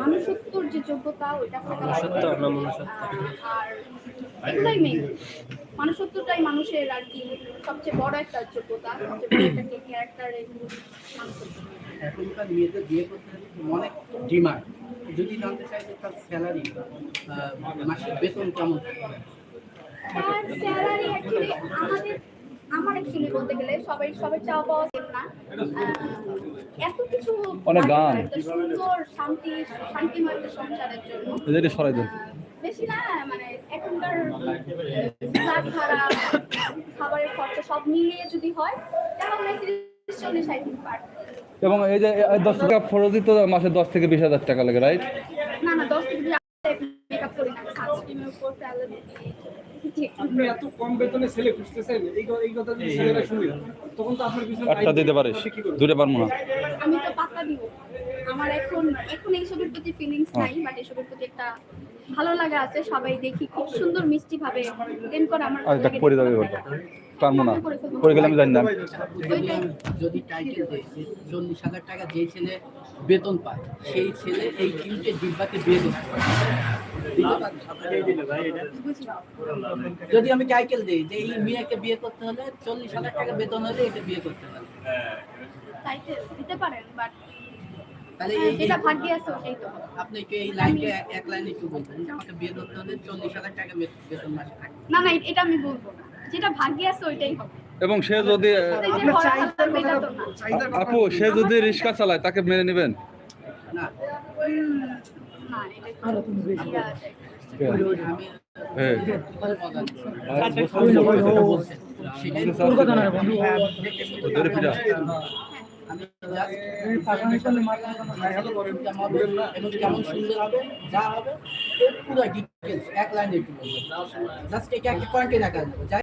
মানুষত্বর যে যোগ্যতা ওইটা? আহ, আর মেইন মানুষত্বটাই মানুষের আর কি সবচেয়ে বড় একটা যোগ্যতা সবচেয়ে বড় একটা ক্যারেক্টারের এখনকার মেয়েদের বিয়ে করতে অনেক ডিমান্ড যদি জানতে চাই যে তার স্যালারি মাসিক বেতন কেমন তার স্যালারি অ্যাকচুয়ালি আমাদের আমার অ্যাকচুয়ালি বলতে গেলে সবাই সবাই চাওয়া পাওয়া না এত কিছু অনেক গান। একটা সুন্দর শান্তি শান্তিময় একটা সংসারের জন্য। এদেরই সরাই দেন। বেশি না মানে এখনকার ভাড়া খাবারের খরচা সব মিলিয়ে যদি হয় তাহলে তিরিশ চল্লিশ আই থিঙ্ক পার। এবং এই যে দশ টাকা ফরজি তো মাসে দশ থেকে বিশ হাজার টাকা লাগে রাইট না না দশ থেকে একটা দিতে পারিস পারব না। আমি তো পাত্তা দিব। আমার এখন এখন এইসবের প্রতি ফিলিংস নাই বাট এসবের প্রতি একটা ভালো লাগা আছে। সবাই দেখি খুব সুন্দর মিষ্টি ভাবে প্রেম করে আমার দেখ লাগে পরে যাবে দেখতে। পারব না। করে ফেলব। পরে গেলে আমি জানি না। যদি টাইটেল দেয় যে চল্লিশ হাজার টাকা যেই ছেলে বেতন পায়। সেই ছেলে এই তিনটে জিব্বাকে বিয়ে করতে পারে। যদি আমি টাইটেল দিই যে এই মেয়েকে বিয়ে করতে হলে চল্লিশ হাজার টাকা বেতন হলে একে বিয়ে করতে হবে দিতে পারেন বাট তাহলে যেটা ভাগ্যে আছে ওটাই তো। আপনি কি এই লাইনটা এক লাইনে একটু বলবেন? যে আমাকে বিয়ে করতে হলে চল্লিশ হাজার টাকা বেতন মাসে না না এটা আমি বলব না। যেটা ভাগ্যে আছে ওইটাই হবে। এবং সে যদি আপু সে যদি রিক্সা চালায় তাকে মেনে নেবেন? যা হবে পুরো ডিটেলস এক লাইনে একটু জাস্ট পয়েন্টে দেখা যাবে